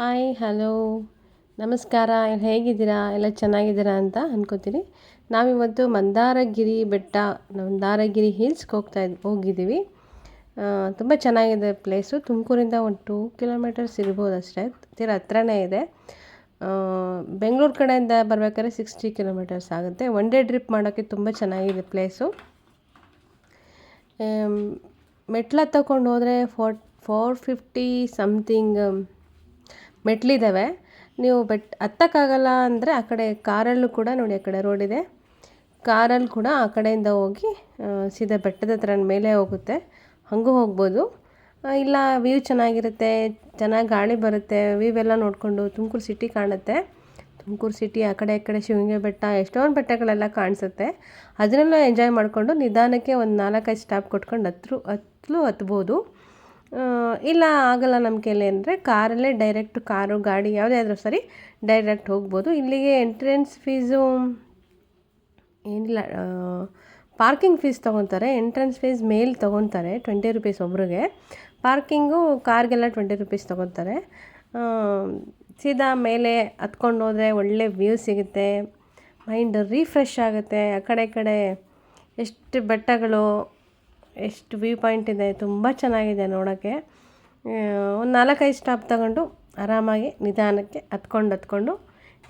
Hi hello ನಮಸ್ಕಾರ. ಹೇಗಿದ್ದೀರಾ? ಎಲ್ಲ ಚೆನ್ನಾಗಿದ್ದೀರಾ ಅಂತ ಅಂದ್ಕೋತೀನಿ ನಾವಿವತ್ತು ಮಂದಾರಗಿರಿ ಬೆಟ್ಟ, ಮಂದಾರಗಿರಿ ಹಿಲ್ಸ್ಗೆ ಹೋಗ್ತಾ ಇದ್, ಹೋಗಿದ್ದೀವಿ. ತುಂಬ ಚೆನ್ನಾಗಿದೆ ಪ್ಲೇಸು ತುಮಕೂರಿಂದ ಒಂದು ಟೂ ಕಿಲೋಮೀಟರ್ಸ್ ಇರ್ಬೋದು ಅಷ್ಟೇ. ತೀರ ಹತ್ರನೇ ಇದೆ. ಬೆಂಗಳೂರು ಕಡೆಯಿಂದ ಬರ್ಬೇಕಾದ್ರೆ ಸಿಕ್ಸ್ಟಿ ಕಿಲೋಮೀಟರ್ಸ್ ಆಗುತ್ತೆ. ಒನ್ ಡೇ ಟ್ರಿಪ್ ಮಾಡೋಕ್ಕೆ ತುಂಬ ಚೆನ್ನಾಗಿದೆ ಪ್ಲೇಸು ಮೆಟ್ಲ ತಗೊಂಡು ಹೋದರೆ ಫೋರ್ ಫೋರ್ ಫಿಫ್ಟಿ ಸಮಥಿಂಗ್ ಮೆಟ್ಲಿದ್ದಾವೆ. ನೀವು ಬೆಟ್ ಹತ್ತಕ್ಕಾಗಲ್ಲ ಅಂದರೆ ಆ ಕಡೆ ಕಾರಲ್ಲೂ ಕೂಡ ನೋಡಿ ಆ ಕಡೆ ರೋಡ್ ಇದೆ. ಕಾರಲ್ಲಿ ಕೂಡ ಆ ಕಡೆಯಿಂದ ಹೋಗಿ ಸೀದಾ ಬೆಟ್ಟದ ಹತ್ರ ಮೇಲೆ ಹೋಗುತ್ತೆ. ಹಾಗೂ ಹೋಗ್ಬೋದು. ಇಲ್ಲ ವ್ಯೂ ಚೆನ್ನಾಗಿರುತ್ತೆ, ಚೆನ್ನಾಗಿ ಗಾಳಿ ಬರುತ್ತೆ ವ್ಯೂ ಎಲ್ಲ ನೋಡಿಕೊಂಡು ತುಮಕೂರು ಸಿಟಿ ಕಾಣುತ್ತೆ. ತುಮಕೂರು ಸಿಟಿ ಆ ಕಡೆ ಈ ಕಡೆ ಶಿವಂಗೆ ಬೆಟ್ಟ, ಎಷ್ಟೊಂದು ಬೆಟ್ಟಗಳೆಲ್ಲ ಕಾಣಿಸುತ್ತೆ. ಅದನ್ನೆಲ್ಲ ಎಂಜಾಯ್ ಮಾಡಿಕೊಂಡು ನಿಧಾನಕ್ಕೆ ಒಂದು ನಾಲ್ಕೈದು ಸ್ಟಾಪ್ ಕೊಟ್ಕೊಂಡು ಹತ್ರ ಹತ್ತಲು ಹತ್ಬೋದು. ಇಲ್ಲ, ಆಗಲ್ಲ ನಮ್ಮ ಕೈಲಿ ಅಂದರೆ ಕಾರಲ್ಲೇ ಡೈರೆಕ್ಟ್ ಕಾರು, ಗಾಡಿ ಯಾವುದೇ ಆದರೂ ಸರಿ ಡೈರೆಕ್ಟ್ ಹೋಗ್ಬೋದು. ಇಲ್ಲಿಗೆ ಎಂಟ್ರೆನ್ಸ್ ಫೀಸು ಏನಿಲ್ಲ ಪಾರ್ಕಿಂಗ್ ಫೀಸ್ ತೊಗೊತಾರೆ. ಎಂಟ್ರೆನ್ಸ್ ಫೀಸ್ ಮೇಲೆ ತೊಗೊತಾರೆ ಟ್ವೆಂಟಿ ರುಪೀಸ್ ಒಬ್ರಿಗೆ. ಪಾರ್ಕಿಂಗು ಕಾರ್ಗೆಲ್ಲ ಟ್ವೆಂಟಿ ರುಪೀಸ್ ತೊಗೊತಾರೆ. ಸೀದಾ ಮೇಲೆ ಹತ್ಕೊಂಡು ಹೋದರೆ ಒಳ್ಳೆ ವ್ಯೂ ಸಿಗುತ್ತೆ. ಮೈಂಡ್ ರೀಫ್ರೆಶ್ ಆಗುತ್ತೆ. ಆ ಕಡೆ ಕಡೆ ಎಷ್ಟು ಬೆಟ್ಟಗಳು ಎಷ್ಟು ವ್ಯೂ ಪಾಯಿಂಟ್ ಇದೆ, ತುಂಬ ಚೆನ್ನಾಗಿದೆ ನೋಡೋಕ್ಕೆ. ಒಂದು ನಾಲ್ಕೈದು ಸ್ಟಾಪ್ ತಗೊಂಡು ಆರಾಮಾಗಿ ನಿಧಾನಕ್ಕೆ ಹತ್ಕೊಂಡು ಹತ್ಕೊಂಡು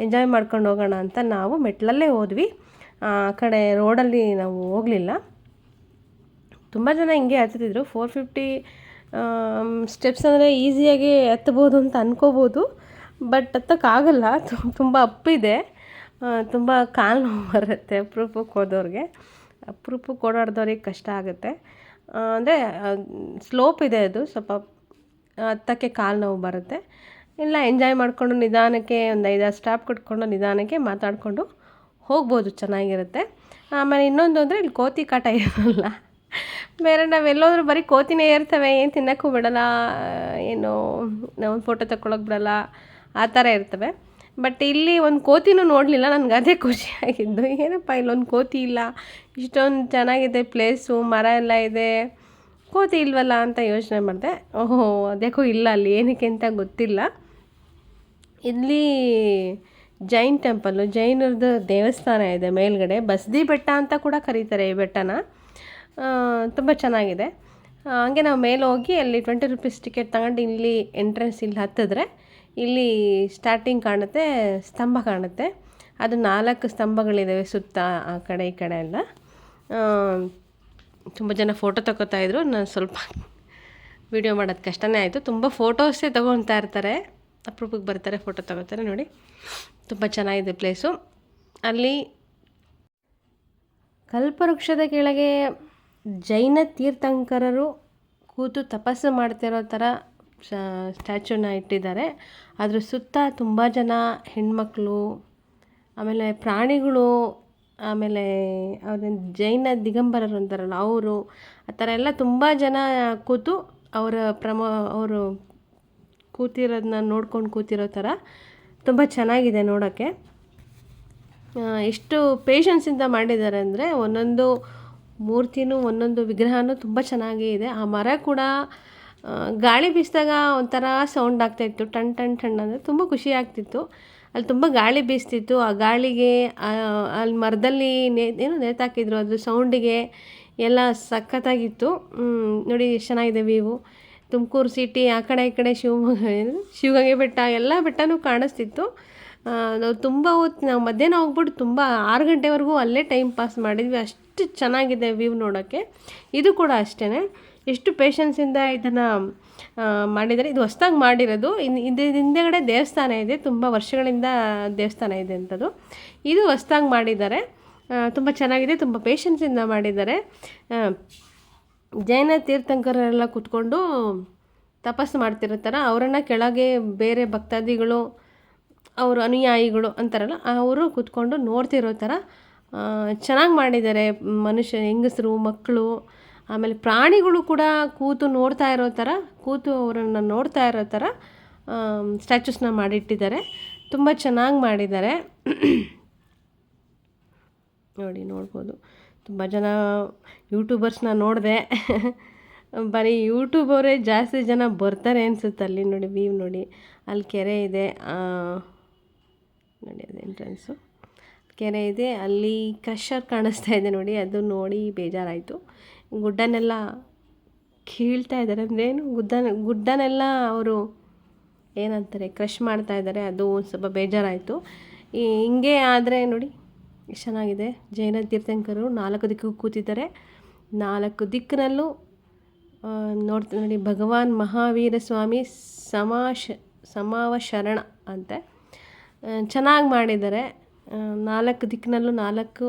ಎಂಜಾಯ್ ಮಾಡ್ಕೊಂಡು ಹೋಗೋಣ ಅಂತ ನಾವು ಮೆಟ್ಲಲ್ಲೇ ಹೋದ್ವಿ. ಆ ಕಡೆ ರೋಡಲ್ಲಿ ನಾವು ಹೋಗಲಿಲ್ಲ. ತುಂಬ ಜನ ಹಿಂಗೆ ಹತ್ತಿದ್ರು. ಫೋರ್ ಫಿಫ್ಟಿ ಸ್ಟೆಪ್ಸ್ ಅಂದರೆ ಈಸಿಯಾಗಿ ಹತ್ತಬೋದು ಅಂತ ಅಂದ್ಕೋಬೋದು ಬಟ್ ಹತ್ತಕ್ಕಾಗಲ್ಲ ತುಂಬ ಅಪ್ಪಿದೆ. ತುಂಬ ಕಾಲು ನೋವು ಬರುತ್ತೆ ಅಪ್ರೂಪಕ್ಕೆ ಹೋದವ್ರಿಗೆ ಅಪ್ರೂಪಕ್ಕೆ ಓಡಾಡ್ದವ್ರಿಗೆ ಕಷ್ಟ ಆಗುತ್ತೆ. ಅಂದರೆ ಸ್ಲೋಪ್ ಇದೆ ಅದು, ಸ್ವಲ್ಪ ಹತ್ತಕ್ಕೆ ಕಾಲು ನೋವು ಬರುತ್ತೆ. ಇಲ್ಲ ಎಂಜಾಯ್ ಮಾಡಿಕೊಂಡು ನಿಧಾನಕ್ಕೆ ಒಂದು ಐದಾರು ಸ್ಟಾಪ್ ಕಟ್ಕೊಂಡು ನಿಧಾನಕ್ಕೆ ಮಾತಾಡಿಕೊಂಡು ಹೋಗ್ಬೋದು, ಚೆನ್ನಾಗಿರುತ್ತೆ. ಆಮೇಲೆ ಇನ್ನೊಂದು ಅಂದರೆ, ಇಲ್ಲಿ ಕೋತಿ ಕಾಟ ಇರೋಲ್ಲ. ಬೇರೆ ನಾವು ಎಲ್ಲೋದ್ರೂ ಬರೀ ಕೋತಿನೇ ಇರ್ತವೆ, ಏನು ತಿನ್ನೋಕ್ಕೂ ಬಿಡಲ್ಲ ಏನು, ನಾವು ಫೋಟೋ ತಗೊಳಕ್ಕೆ ಬಿಡಲ್ಲ, ಆ ಥರ ಇರ್ತವೆ. ಬಟ್ ಇಲ್ಲಿ ಒಂದು ಕೋತಿನೂ ನೋಡಲಿಲ್ಲ, ನನಗೆ ಅದೇ ಖುಷಿಯಾಗಿದ್ದು ಏನಪ್ಪ, ಇಲ್ಲೊಂದು ಕೋತಿ ಇಲ್ಲ. ಇಷ್ಟೊಂದು ಚೆನ್ನಾಗಿದೆ ಪ್ಲೇಸು ಮರ ಎಲ್ಲ ಇದೆ. ಕೋತಿ ಇಲ್ವಲ್ಲ ಅಂತ ಯೋಚನೆ ಮಾಡಿದೆ. ಓಹೋ ಅದಕ್ಕೂ ಇಲ್ಲ ಅಲ್ಲಿ, ಏನಕ್ಕೆ ಅಂತ ಗೊತ್ತಿಲ್ಲ. ಇಲ್ಲಿ ಜೈನ್ ಟೆಂಪಲ್ಲು ಜೈನರದ್ದು ದೇವಸ್ಥಾನ ಇದೆ ಮೇಲ್ಗಡೆ. ಬಸದಿ ಬೆಟ್ಟ ಅಂತ ಕೂಡ ಕರೀತಾರೆ ಈ ಬೆಟ್ಟನ. ತುಂಬ ಚೆನ್ನಾಗಿದೆ. ಹಾಗೆ ನಾವು ಮೇಲೆ ಹೋಗಿ ಅಲ್ಲಿ ಟ್ವೆಂಟಿ ರುಪೀಸ್ ಟಿಕೆಟ್ ತಗೊಂಡು ಇಲ್ಲಿ ಎಂಟ್ರೆನ್ಸ್ ಇಲ್ಲಿ ಹತ್ತಿದ್ರೆ ಇಲ್ಲಿ ಸ್ಟಾರ್ಟಿಂಗ್ ಕಾಣುತ್ತೆ, ಸ್ತಂಭ ಕಾಣುತ್ತೆ. ಅದು ನಾಲ್ಕು ಸ್ತಂಭಗಳಿದ್ದಾವೆ ಸುತ್ತ ಆ ಕಡೆ ಈ ಕಡೆ ಎಲ್ಲ. ತುಂಬ ಜನ ಫೋಟೋ ತಗೋತಾ ಇದ್ರು. ನಾನು ಸ್ವಲ್ಪ ವಿಡಿಯೋ ಮಾಡೋದು ಕಷ್ಟನೇ ಆಯಿತು. ತುಂಬ ಫೋಟೋಸೇ ತೊಗೊತಾ ಇರ್ತಾರೆ. ಅಪರೂಪಕ್ಕೆ ಬರ್ತಾರೆ ಫೋಟೋ ತಗೋತಾರೆ ನೋಡಿ. ತುಂಬ ಚೆನ್ನಾಗಿದೆ ಪ್ಲೇಸು ಅಲ್ಲಿ ಕಲ್ಪವೃಕ್ಷದ ಕೆಳಗೆ ಜೈನ ತೀರ್ಥಂಕರರು ಕೂತು ತಪಸ್ಸು ಮಾಡ್ತಿರೋ ಥರ ಸ್ಟ್ಯಾಚ್ಯೂನ ಇಟ್ಟಿದ್ದಾರೆ. ಅದ್ರ ಸುತ್ತ ತುಂಬ ಜನ ಹೆಣ್ಮಕ್ಳು, ಆಮೇಲೆ ಪ್ರಾಣಿಗಳು, ಆಮೇಲೆ ಅವ್ರನ್ನ ಜೈನ ದಿಗಂಬರರು ಅಂತಾರಲ್ಲ ಅವರು, ಆ ಥರ ಎಲ್ಲ ತುಂಬ ಜನ ಕೂತು ಅವರ ಪ್ರಮ, ಅವರು ಕೂತಿರೋದನ್ನ ನೋಡ್ಕೊಂಡು ಕೂತಿರೋ ಥರ ತುಂಬ ಚೆನ್ನಾಗಿದೆ ನೋಡೋಕ್ಕೆ. ಎಷ್ಟು ಪೇಷನ್ಸಿಂದ ಮಾಡಿದ್ದಾರೆ ಅಂದರೆ ಒಂದೊಂದು ಮೂರ್ತಿನೂ ಒಂದೊಂದು ವಿಗ್ರಹನೂ ತುಂಬ ಚೆನ್ನಾಗೇ ಇದೆ. ಆ ಮರ ಕೂಡ ಗಾಳಿ ಬೀಸಿದಾಗ ಒಂಥರ ಸೌಂಡ್ ಆಗ್ತಾಯಿತ್ತು ಟಣ್ ಟಣ್ ಟಣ್ ಅಂದರೆ ತುಂಬ ಖುಷಿ ಆಗ್ತಿತ್ತು. ಅಲ್ಲಿ ತುಂಬ ಗಾಳಿ ಬೀಸ್ತಿತ್ತು. ಆ ಗಾಳಿಗೆ ಅಲ್ಲಿ ಮರದಲ್ಲಿ ನೇ, ಏನು ನೇತಾಕಿದ್ರು, ಅದ್ರ ಸೌಂಡಿಗೆ ಎಲ್ಲ ಸಖತ್ತಾಗಿತ್ತು. ನೋಡಿ ಎಷ್ಟು ಚೆನ್ನಾಗಿದೆ ವ್ಯೂವು ತುಮಕೂರು ಸಿಟಿ ಆ ಕಡೆ, ಈ ಕಡೆ ಶಿವಮೊಗ್ಗ ಶಿವಗಂಗೆ ಬೆಟ್ಟ, ಎಲ್ಲ ಬೆಟ್ಟನೂ ಕಾಣಿಸ್ತಿತ್ತು. ನಾವು ತುಂಬ ಹೊತ್ತು, ನಾವು ಮಧ್ಯಾಹ್ನ ಹೋಗ್ಬಿಟ್ಟು ತುಂಬ ಆರು ಗಂಟೆವರೆಗೂ ಅಲ್ಲೇ ಟೈಮ್ ಪಾಸ್ ಮಾಡಿದ್ವಿ. ಅಷ್ಟು ಚೆನ್ನಾಗಿದೆ ವ್ಯೂ ನೋಡೋಕ್ಕೆ. ಇದು ಕೂಡ ಅಷ್ಟೇ ಎಷ್ಟು ಪೇಷನ್ಸಿಂದ ಇದನ್ನು ಮಾಡಿದ್ದಾರೆ. ಇದು ಹೊಸ್ದಾಗಿ ಮಾಡಿರೋದು. ಇದು ಹಿಂದೆಗಡೆ ದೇವಸ್ಥಾನ ಇದೆ. ತುಂಬ ವರ್ಷಗಳಿಂದ ದೇವಸ್ಥಾನ ಇದೆ ಅಂಥದ್ದು ಇದು ಹೊಸ್ದಾಗಿ ಮಾಡಿದ್ದಾರೆ. ತುಂಬ ಚೆನ್ನಾಗಿದೆ. ತುಂಬ ಪೇಷನ್ಸಿಂದ ಮಾಡಿದ್ದಾರೆ. ಜೈನ ತೀರ್ಥಂಕರೆಲ್ಲ ಕೂತ್ಕೊಂಡು ತಪಸ್ಸು ಮಾಡ್ತಿರ್ತಾರೆ. ಅವರನ್ನು ಕೆಳಗೆ ಬೇರೆ ಭಕ್ತಾದಿಗಳು, ಅವರು ಅನುಯಾಯಿಗಳು ಅಂತಾರಲ್ಲ, ಅವರು ಕೂತ್ಕೊಂಡು ನೋಡ್ತಿರೋ ಥರ ಚೆನ್ನಾಗಿ ಮಾಡಿದ್ದಾರೆ. ಮನುಷ್ಯ ಹೆಂಗಸರು, ಮಕ್ಕಳು ಆಮೇಲೆ ಪ್ರಾಣಿಗಳು ಕೂಡ ಕೂತು ನೋಡ್ತಾ ಇರೋ ಥರ, ಕೂತು ಅವರನ್ನು ನೋಡ್ತಾ ಇರೋ ಥರ ಸ್ಟ್ಯಾಚ್ಯೂಸ್ನ ಮಾಡಿಟ್ಟಿದ್ದಾರೆ. ತುಂಬ ಚೆನ್ನಾಗಿ ಮಾಡಿದ್ದಾರೆ. ನೋಡಿ, ನೋಡ್ಬೋದು. ತುಂಬ ಜನ ಯೂಟ್ಯೂಬರ್ಸ್ನ ನೋಡಿದೆ. ಬರೀ ಯೂಟ್ಯೂಬ್ ಅವರೇ ಜಾಸ್ತಿ ಜನ ಬರ್ತಾರೆ ಅನಿಸುತ್ತೆ ಅಲ್ಲಿ. ನೋಡಿ ವೀವ್ ನೋಡಿ. ಅಲ್ಲಿ ಕೆರೆ ಇದೆ. ನೋಡಿ, ಅದು ಎಂಟ್ರೆನ್ಸು ಕೆರೆ ಇದೆ. ಅಲ್ಲಿ ಕ್ರಷರ್ ಕಾಣಿಸ್ತಾ ಇದೆ ನೋಡಿ. ಅದು ನೋಡಿ ಬೇಜಾರಾಯಿತು. ಗುಡ್ಡನೆಲ್ಲ ಕೀಳ್ತಾ ಇದ್ದಾರೆ. ಅಂದ್ರೇನು? ಗುಡ್ಡ ಗುಡ್ಡನೆಲ್ಲ ಅವರು ಏನಂತಾರೆ, ಕ್ರಷ್ ಮಾಡ್ತಾ ಇದ್ದಾರೆ. ಅದು ಒಂದು ಸ್ವಲ್ಪ ಬೇಜಾರಾಯಿತು. ಈ, ಹಿಂಗೆ ಆದರೆ ನೋಡಿ ಎಷ್ಟು ಚೆನ್ನಾಗಿದೆ. ಜೈನ ತೀರ್ಥಂಕರು ನಾಲ್ಕು ದಿಕ್ಕು ಕೂತಿದ್ದಾರೆ. ನಾಲ್ಕು ದಿಕ್ಕಿನಲ್ಲೂ ನೋಡ್ತಾ ನೋಡಿ, ಭಗವಾನ್ ಮಹಾವೀರ ಸ್ವಾಮಿ ಸಮಾಶ ಸಮಾವ ಶರಣ ಅಂತೆ ಚೆನ್ನಾಗಿ ಮಾಡಿದ್ದಾರೆ. ನಾಲ್ಕು ದಿಕ್ಕಿನಲ್ಲೂ ನಾಲ್ಕು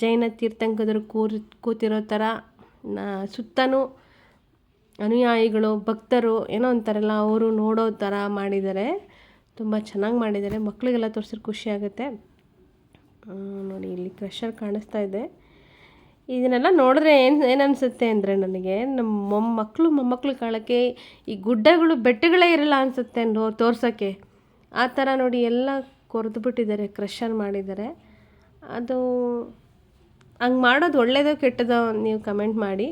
ಜೈನ ತೀರ್ಥಂಕದರು ಕೂರ್, ಕೂತಿರೋ ಥರ ಸುತ್ತಲೂ ಅನುಯಾಯಿಗಳು, ಭಕ್ತರು ಏನೋ ಅಂತಾರಲ್ಲ ಅವರು ನೋಡೋ ಥರ ಮಾಡಿದ್ದಾರೆ. ತುಂಬ ಚೆನ್ನಾಗಿ ಮಾಡಿದ್ದಾರೆ. ಮಕ್ಕಳಿಗೆಲ್ಲ ತೋರಿಸಿದ್ರೆ ಖುಷಿ ಆಗುತ್ತೆ. ನೋಡಿ ಇಲ್ಲಿ ಕ್ರಷರ್ ಕಾಣಿಸ್ತಾ ಇದೆ. ಇದನ್ನೆಲ್ಲ ನೋಡಿದ್ರೆ ಏನು ಏನು ಅನಿಸುತ್ತೆ ಅಂದರೆ ನನಗೆ ನಮ್ಮ ಮೊಮ್ಮಕ್ಕಳು ಮೊಮ್ಮಕ್ಕಳು ಕಾಳಕ್ಕೆ ಈ ಗುಡ್ಡಗಳು ಬೆಟ್ಟಗಳೇ ಇರಲ್ಲ ಅನಿಸುತ್ತೆ ನೋ ತೋರ್ಸೋಕ್ಕೆ. ಆ ಥರ ನೋಡಿ ಎಲ್ಲ ಕೊರೆದು ಬಿಟ್ಟಿದ್ದಾರೆ, ಕ್ರಷರ್ ಮಾಡಿದ್ದಾರೆ. ಅದು ಹಂಗೆ ಮಾಡೋದು ಒಳ್ಳೇದೋ ಕೆಟ್ಟದೋ ನೀವು ಕಮೆಂಟ್ ಮಾಡಿ.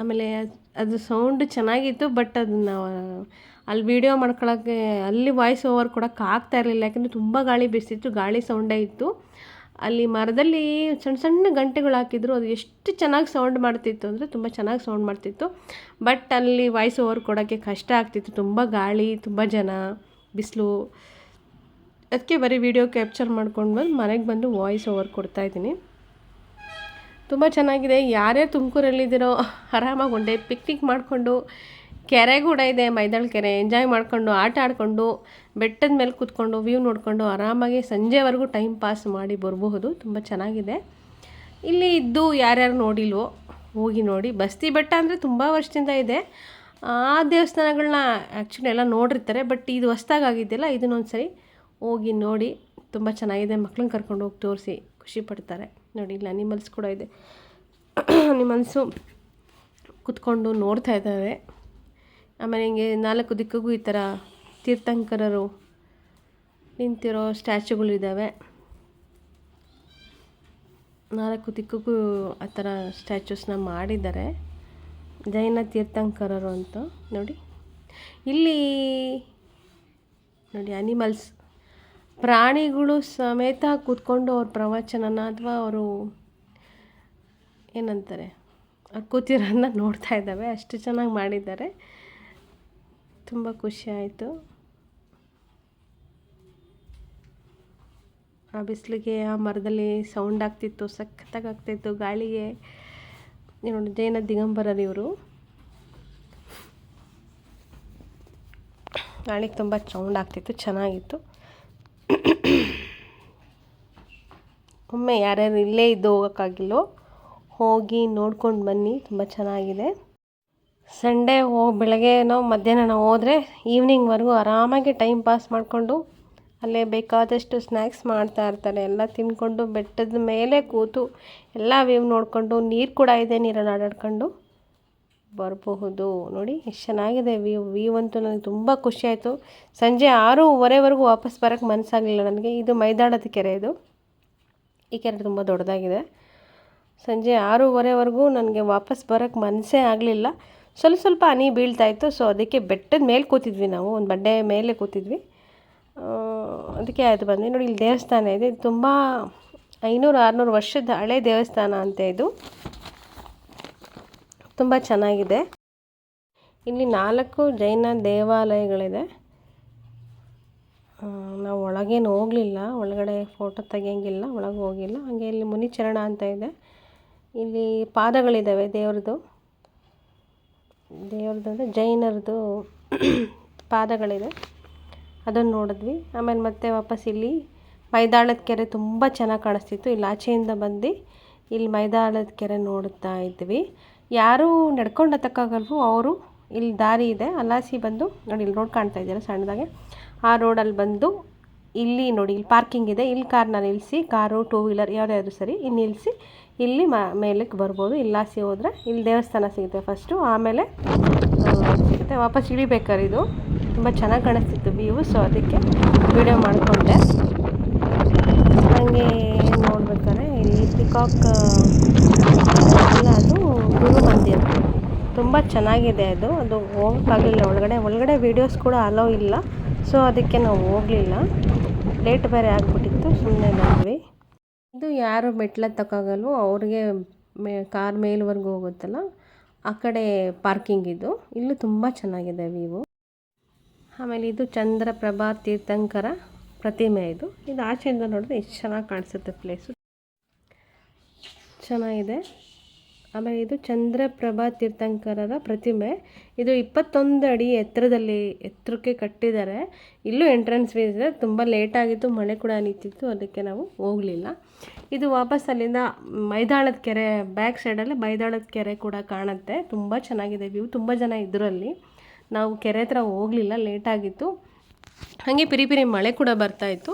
ಆಮೇಲೆ ಅದು ಸೌಂಡ್ ಚೆನ್ನಾಗಿತ್ತು ಬಟ್ ಅದನ್ನ ಅಲ್ಲಿ ವೀಡಿಯೋ ಮಾಡ್ಕೊಳ್ಳೋಕ್ಕೆ ಅಲ್ಲಿ ವಾಯ್ಸ್ ಓವರ್ ಕೊಡೋಕೆ ಆಗ್ತಾ ಇರಲಿಲ್ಲ. ಯಾಕಂದರೆ ತುಂಬ ಗಾಳಿ ಬೀಸ್ತಿತ್ತು, ಗಾಳಿ ಸೌಂಡೇ ಇತ್ತು. ಅಲ್ಲಿ ಮರದಲ್ಲಿ ಸಣ್ಣ ಸಣ್ಣ ಗಂಟೆಗಳು ಹಾಕಿದ್ರು, ಅದು ಎಷ್ಟು ಚೆನ್ನಾಗಿ ಸೌಂಡ್ ಮಾಡ್ತಿತ್ತು ಅಂದರೆ ತುಂಬ ಚೆನ್ನಾಗಿ ಸೌಂಡ್ ಮಾಡ್ತಿತ್ತು. ಬಟ್ ಅಲ್ಲಿ ವಾಯ್ಸ್ ಓವರ್ ಕೊಡೋಕ್ಕೆ ಕಷ್ಟ ಆಗ್ತಿತ್ತು, ತುಂಬ ಗಾಳಿ, ತುಂಬ ಜನ, ಬಿಸಿಲು. ಅದಕ್ಕೆ ಬರೀ ವಿಡಿಯೋ ಕ್ಯಾಪ್ಚರ್ ಮಾಡ್ಕೊಂಡು ಬಂದು ಮನೆಗೆ ಬಂದು ವಾಯ್ಸ್ ಓವರ್ ಕೊಡ್ತಾ ಇದ್ದೀನಿ. ತುಂಬ ಚೆನ್ನಾಗಿದೆ. ಯಾರ್ಯಾರು ತುಮಕೂರಲ್ಲಿದ್ದೀರೋ, ಆರಾಮಾಗಿ ಒಂದೇ ಪಿಕ್ನಿಕ್ ಮಾಡಿಕೊಂಡು, ಕೆರೆ ಕೂಡ ಇದೆ, ಮೈದಾಳ ಕೆರೆ. ಎಂಜಾಯ್ ಮಾಡಿಕೊಂಡು, ಆಟ ಆಡಿಕೊಂಡು, ಬೆಟ್ಟದ ಮೇಲೆ ಕೂತ್ಕೊಂಡು ವ್ಯೂ ನೋಡಿಕೊಂಡು ಆರಾಮಾಗಿ ಸಂಜೆವರೆಗೂ ಟೈಮ್ ಪಾಸ್ ಮಾಡಿ ಬರಬಹುದು. ತುಂಬ ಚೆನ್ನಾಗಿದೆ. ಇಲ್ಲಿ ಇದ್ದು ಯಾರ್ಯಾರು ನೋಡಿಲ್ವೋ, ಹೋಗಿ ನೋಡಿ. ಬಸ್ತಿ ಬೆಟ್ಟ ಅಂದರೆ ತುಂಬ ವರ್ಷದಿಂದ ಇದೆ. ಆ ದೇವಸ್ಥಾನಗಳನ್ನ ಆ್ಯಕ್ಚುಲಿ ಎಲ್ಲ ನೋಡಿರ್ತಾರೆ ಬಟ್ ಇದು ಹೊಸ್ದಾಗಿ ಆಗಿದೆಯಲ್ಲ ಇದನ್ನೊಂದು ಸರಿ ಹೋಗಿ ನೋಡಿ, ತುಂಬ ಚೆನ್ನಾಗಿದೆ, ಮಕ್ಳನ್ನ ಕರ್ಕೊಂಡು ಹೋಗಿ ತೋರಿಸಿ, ಖುಷಿ ಪಡ್ತಾರೆ. ನೋಡಿ, ಇಲ್ಲಿ ಅನಿಮಲ್ಸ್ ಕೂಡ ಇದೆ. ಅನಿಮಲ್ಸು ಕುತ್ಕೊಂಡು ನೋಡ್ತಾ ಇದ್ದಾವೆ ಆಮೇಲೆ ಹಿಂಗೆ ನಾಲ್ಕು ದಿಕ್ಕಿಗೂ ಈ ಥರ ತೀರ್ಥಂಕರರು ನಿಂತಿರೋ ಸ್ಟ್ಯಾಚುಗಳಿದ್ದಾವೆ. ನಾಲ್ಕು ದಿಕ್ಕಿಗೂ ಆ ಥರ ಸ್ಟ್ಯಾಚ್ಯೂಸ್ನ ಮಾಡಿದ್ದಾರೆ. ಜೈನ ತೀರ್ಥಂಕರರು ಅಂತ, ನೋಡಿ. ಇಲ್ಲಿ, ನೋಡಿ ಅನಿಮಲ್ಸ್ ಪ್ರಾಣಿಗಳು ಸಮೇತ ಕೂತ್ಕೊಂಡು ಅವ್ರ ಪ್ರವಚನನ ಅಥವಾ ಅವರು ಏನಂತಾರೆ, ಅವ್ರು ಕೂತಿರೋದನ್ನ ನೋಡ್ತಾ ಇದ್ದಾವೆ. ಅಷ್ಟು ಚೆನ್ನಾಗಿ ಮಾಡಿದ್ದಾರೆ. ತುಂಬ ಖುಷಿ ಆಯಿತು. ಆ ಬಿಸಿಲಿಗೆ, ಆ ಮರದಲ್ಲಿ ಸೌಂಡ್ ಆಗ್ತಿತ್ತು ಸಖತ್ತಾಗಿ ಆಗ್ತಿತ್ತು ಗಾಳಿಗೆ ನೋಡಿ, ಜೈನ ದಿಗಂಬರರು ಇವರು. ಗಾಳಿಗೆ ತುಂಬ ಸೌಂಡ್ ಆಗ್ತಿತ್ತು, ಚೆನ್ನಾಗಿತ್ತು. ಒಮ್ಮೆ ಯಾರ್ಯಾರು ಇಲ್ಲೇ ಇದ್ದು ಹೋಗೋಕ್ಕಾಗಿಲ್ಲೋ ಹೋಗಿ ನೋಡ್ಕೊಂಡು ಬನ್ನಿ, ತುಂಬ ಚೆನ್ನಾಗಿದೆ. ಸಂಡೇ ಹೋಗಿ ಬೆಳಗ್ಗೆನೋ ಮಧ್ಯಾಹ್ನ ಹೋದರೆ ಈವ್ನಿಂಗ್ವರೆಗೂ ಆರಾಮಾಗಿ ಟೈಮ್ ಪಾಸ್ ಮಾಡಿಕೊಂಡು ಅಲ್ಲೇ ಬೇಕಾದಷ್ಟು ಸ್ನ್ಯಾಕ್ಸ್ ಮಾಡ್ತಾ ಇರ್ತಾರೆ. ಎಲ್ಲ ತಿಂದ್ಕೊಂಡು ಬೆಟ್ಟದ ಮೇಲೆ ಕೂತು ಎಲ್ಲ ವ್ಯೂ ನೋಡಿಕೊಂಡು ನೀರು ಕೂಡ ಇದೆ ನೀರಲ್ಲಿ ಆಡಾಡ್ಕೊಂಡು ಬರಬಹುದು. ನೋಡಿ, ಎಷ್ಟು ಚೆನ್ನಾಗಿದೆ ವ್ಯೂ. ವ್ಯೂ ಅಂತೂ ನನಗೆ ತುಂಬ ಖುಷಿಯಾಯಿತು ಸಂಜೆ ಆರೂವರೆವರೆಗೂ ವಾಪಸ್ ಬರೋಕ್ಕೆ ಮನಸ್ಸಾಗಲಿಲ್ಲ ನನಗೆ. ಇದು ಮೈದಾಳದ ಕೆರೆ ಇದು. ಈ ಕೆರೆ ತುಂಬ ದೊಡ್ಡದಾಗಿದೆ. ಸಂಜೆ ಆರೂವರೆವರೆಗೂ ನನಗೆ ವಾಪಸ್ ಬರೋಕ್ಕೆ ಮನಸ್ಸೇ ಆಗಲಿಲ್ಲ. ಸ್ವಲ್ಪ ಸ್ವಲ್ಪ ಹನಿ ಬೀಳ್ತಾಯಿತ್ತು ಸೊ ಅದಕ್ಕೆ ಬೆಟ್ಟದ ಮೇಲೆ ಕೂತಿದ್ವಿ ನಾವು, ಒಂದು ಬಂಡೆ ಮೇಲೆ ಕೂತಿದ್ವಿ. ಅದಕ್ಕೆ ಆಯಿತು ಬಂದ್ವಿ. ನೋಡಿ, ಇಲ್ಲಿ ದೇವಸ್ಥಾನ ಇದೆ. ಇದು ತುಂಬ ಐನೂರು, ಆರುನೂರು ವರ್ಷದ ಹಳೆ ದೇವಸ್ಥಾನ ಅಂತ ಇದು. ತುಂಬ ಚೆನ್ನಾಗಿದೆ. ಇಲ್ಲಿ ನಾಲ್ಕು ಜೈನ ದೇವಾಲಯಗಳಿದೆ. ನಾವು ಒಳಗೇನು ಹೋಗಲಿಲ್ಲ, ಒಳಗಡೆ ಫೋಟೋ ತೆಗಿಯೋಂಗಿಲ್ಲ, ಒಳಗೆ ಹೋಗಿಲ್ಲ. ಹಾಗೆ ಇಲ್ಲಿ ಮುನಿಚರಣ ಅಂತ ಇದೆ. ಇಲ್ಲಿ ಪಾದಗಳಿದ್ದಾವೆ ದೇವ್ರದ್ದು ದೇವ್ರದ್ದು ಅಂದರೆ ಜೈನರದು ಪಾದಗಳಿದೆ. ಅದನ್ನು ನೋಡಿದ್ವಿ. ಆಮೇಲೆ ಮತ್ತೆ ವಾಪಸ್ ಇಲ್ಲಿ ಮೈದಾಳದ ಕೆರೆ ತುಂಬ ಚೆನ್ನಾಗಿ ಕಾಣಿಸ್ತಿತ್ತು. ಇಲ್ಲಿ ಆಚೆಯಿಂದ ಬಂದು ಇಲ್ಲಿ ಮೈದಾಳದ ಕೆರೆ ನೋಡ್ತಾ ಇದ್ವಿ. ಯಾರು ನಡ್ಕೊಂಡು ಹತ್ತಕ್ಕಾಗಲ್ವೋ ಅವರು ಇಲ್ಲಿ ದಾರಿ ಇದೆ. ಅಲಾಸಿ ಬಂದು ನೋಡಿ, ಇಲ್ಲಿ ರೋಡ್ ಕಾಣ್ತಾ ಇದೆಯಲ್ಲ ಸಣ್ಣದಾಗೆ. ಆ ರೋಡಲ್ಲಿ ಬಂದು ಇಲ್ಲಿ ನೋಡಿ, ಇಲ್ಲಿ ಪಾರ್ಕಿಂಗ್ ಇದೆ. ಇಲ್ಲಿ ಕಾರ್ನ ನಿಲ್ಲಿಸಿ ಕಾರು ಟೂ ವೀಲರ್ ಯಾವುದಾದ್ರು ಸರಿ ಇಲ್ಲಿ ನಿಲ್ಲಿಸಿ ಇಲ್ಲಿ ಮೇಲಕ್ಕೆ ಬರ್ಬೋದು. ಇಲ್ಲಾಸಿ ಹೋದರೆ ಇಲ್ಲಿ ದೇವಸ್ಥಾನ ಸಿಗುತ್ತೆ ಫಸ್ಟು ಆಮೇಲೆ ಸಿಗುತ್ತೆ. ವಾಪಸ್ ಇಳಿಬೇಕಾದ್ರೆ ಇದು. ತುಂಬ ಚೆನ್ನಾಗಿ ಕಾಣಿಸ್ತಿತ್ತು ವ್ಯೂ ಸೊ ಅದಕ್ಕೆ ವಿಡಿಯೋ ಮಾಡಿಕೊಂಡೆ. ಹಾಗೆ ನೋಡ್ಬೇಕಾದ್ರೆ ಇಲ್ಲಿ ಪಿಕಾಕ್ ಅಲ್ಲ ಅದು ಗುರು ಮಂದಿರ. ತುಂಬ ಚೆನ್ನಾಗಿದೆ ಅದು. ಅದು ಹೋಗೋಕ್ಕಾಗಲಿಲ್ಲ. ಒಳಗಡೆ ಒಳಗಡೆ ವೀಡಿಯೋಸ್ ಕೂಡ ಅಲೋ ಇಲ್ಲ. ಸೊ ಅದಕ್ಕೆ ನಾವು ಹೋಗಲಿಲ್ಲ. ಲೇಟ್ ಬೇರೆ ಆಗಿಬಿಟ್ಟಿತ್ತು ಸುಮ್ಮನೆ ಬಂದ್ವಿ. ಇದು ಯಾರು ಮೆಟ್ಲು ಹತ್ತಕ್ಕಾಗಲ್ವೋ ಅವ್ರಿಗೆ ಮೇ, ಕಾರ್ ಮೇಲ್ವರೆಗೂ ಹೋಗುತ್ತಲ್ಲ, ಆ ಕಡೆ ಪಾರ್ಕಿಂಗ್ ಇದು. ಇಲ್ಲೂ ತುಂಬ ಚೆನ್ನಾಗಿದೆ ವ್ಯೂ. ಆಮೇಲೆ ಇದು ಚಂದ್ರಪ್ರಭಾ ತೀರ್ಥಂಕರ ಪ್ರತಿಮೆ ಇದು. ಇದು ಆಚೆಯಿಂದ ನೋಡಿದ್ರೆ ಎಷ್ಟು ಚೆನ್ನಾಗಿ ಕಾಣಿಸುತ್ತೆ ಪ್ಲೇಸು ಚೆನ್ನಾಗಿದೆ. ಆಮೇಲೆ ಇದು ಚಂದ್ರಪ್ರಭಾ ತೀರ್ಥಂಕರರ ಪ್ರತಿಮೆ. ಇದು ಇಪ್ಪತ್ತೊಂದು ಅಡಿ ಎತ್ತರದಲ್ಲಿ, ಎತ್ತರಕ್ಕೆ ಕಟ್ಟಿದ್ದಾರೆ. ಇಲ್ಲೂ ಎಂಟ್ರೆನ್ಸ್ ಫೀಸ್ ಇದೆ. ತುಂಬ ಲೇಟಾಗಿತ್ತು ಮಳೆ ಕೂಡ ನಿಂತಿತ್ತು, ಅದಕ್ಕೆ ನಾವು ಹೋಗಲಿಲ್ಲ. ಇದು ವಾಪಸ್ ಅಲ್ಲಿಂದ ಮೈದಾಳದ ಕೆರೆ ಬ್ಯಾಕ್ ಸೈಡಲ್ಲಿ ಮೈದಾಳದ ಕೆರೆ ಕೂಡ ಕಾಣುತ್ತೆ. ತುಂಬ ಚೆನ್ನಾಗಿದೆ ವ್ಯೂ ತುಂಬ ಜನ ಇದರಲ್ಲಿ ನಾವು ಕೆರೆ ಹತ್ರ ಹೋಗಲಿಲ್ಲ ಲೇಟಾಗಿತ್ತು ಹಾಗೆ ಪಿರಿ ಪಿರಿ ಮಳೆ ಕೂಡ ಬರ್ತಾಯಿತ್ತು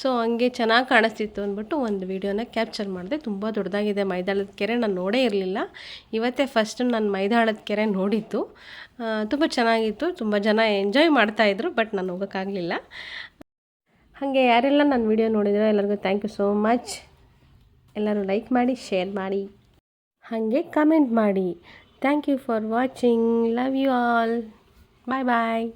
ಸೊ ಹಂಗೆ ಚೆನ್ನಾಗಿ ಕಾಣಿಸ್ತಿತ್ತು ಅಂದ್ಬಿಟ್ಟು ಒಂದು ವೀಡಿಯೋನ ಕ್ಯಾಪ್ಚರ್ ಮಾಡಿದೆ. ತುಂಬ ದೊಡ್ಡದಾಗಿದೆ. ಮೈದಾಳದ ಕೆರೆ ನಾನು ನೋಡೇ ಇರಲಿಲ್ಲ. ಇವತ್ತೇ ಫಸ್ಟ್ ನಾನು ಮೈದಾಳದ ಕೆರೆ ನೋಡಿದ್ದು. ತುಂಬ ಚೆನ್ನಾಗಿತ್ತು. ತುಂಬ ಜನ ಎಂಜಾಯ್ ಮಾಡ್ತಾಯಿದ್ರು ಬಟ್ ನಾನು ಹೋಗೋಕ್ಕಾಗಲಿಲ್ಲ. ಹಾಗೆ ಯಾರೆಲ್ಲ ನನ್ನ ವೀಡಿಯೋ ನೋಡಿದ್ರೆ ಎಲ್ಲರಿಗೂ ಥ್ಯಾಂಕ್ ಯು ಸೋ ಮಚ್ ಎಲ್ಲರೂ ಲೈಕ್ ಮಾಡಿ ಶೇರ್ ಮಾಡಿ. ಹಾಗೆ ಕಮೆಂಟ್ ಮಾಡಿ. Thank you for watching love you all bye bye